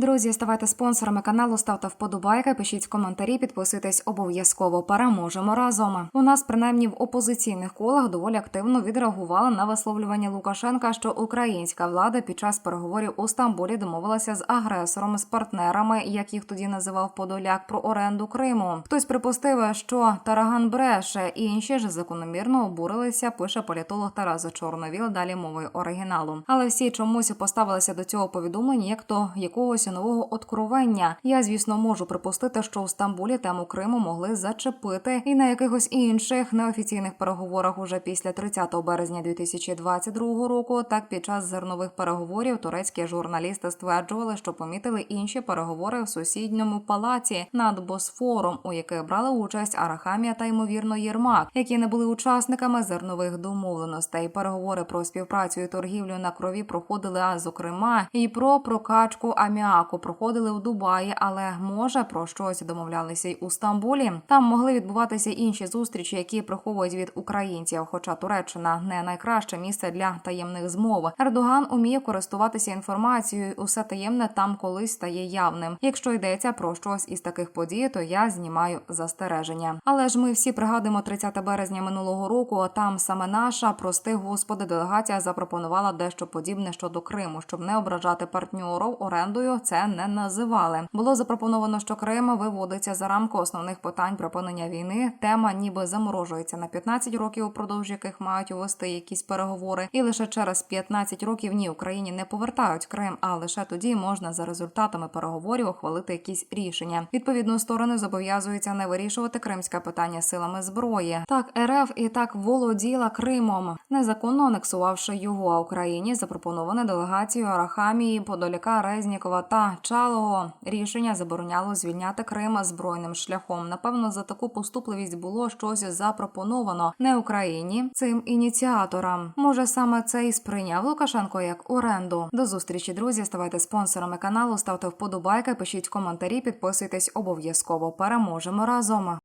Друзі, ставайте спонсорами каналу, ставте вподобайки, пишіть коментарі, підписуйтесь обов'язково. Переможемо разом. У нас принаймні в опозиційних колах доволі активно відреагували на висловлювання Лукашенка, що українська влада під час переговорів у Стамбулі домовилася з агресором з партнерами, як їх тоді називав Подоляк, про оренду Криму. Хтось припустив, що Тараган бреше, інші ж закономірно обурилися. Пише політолог Тарас Чорновіл. Далі мовою оригіналу. Але всі чомусь поставилися до цього повідомлення, як то якогось нового откровення. Я, звісно, можу припустити, що у Стамбулі тему Криму могли зачепити, і на якихось інших неофіційних переговорах уже після 30 березня 2022 року. Так під час зернових переговорів турецькі журналісти стверджували, що помітили інші переговори в сусідньому палаці над Босфором, у яких брали участь Арахамія та ймовірно Єрмак, які не були учасниками зернових домовленостей. Переговори про співпрацю і торгівлю на крові проходили, а зокрема і про прокачку аміаку проходили у Дубаї, але може про щось домовлялися й у Стамбулі. Там могли відбуватися інші зустрічі, які приховують від українців. Хоча Туреччина не найкраще місце для таємних змов. Ердоган уміє користуватися інформацією. Усе таємне там колись стає явним. Якщо йдеться про щось із таких подій, то я знімаю застереження. Але ж ми всі пригадуємо 30 березня минулого року. Там саме наша, прости господи, делегація запропонувала дещо подібне щодо Криму, щоб не ображати партньорів орендою. Це не називали. Було запропоновано, що Крим виводиться за рамку основних питань припинення війни. Тема ніби заморожується на 15 років, упродовж яких мають увести якісь переговори, і лише через 15 років ні Україні не повертають Крим. А лише тоді можна за результатами переговорів ухвалити якісь рішення. Відповідно, сторони зобов'язуються не вирішувати кримське питання силами зброї. Так РФ і так володіла Кримом, незаконно анексувавши його. А Україні запропоноване делегацією Арахамії, Подоляка, Резнікова та Чалого. Рішення забороняло звільняти Крима збройним шляхом. Напевно, за таку поступливість було щось запропоновано не Україні цим ініціаторам. Може, саме це і сприйняв Лукашенко як оренду. До зустрічі, друзі. Ставайте спонсорами каналу, ставте вподобайки, пишіть коментарі, підписуйтесь обов'язково. Переможемо разом.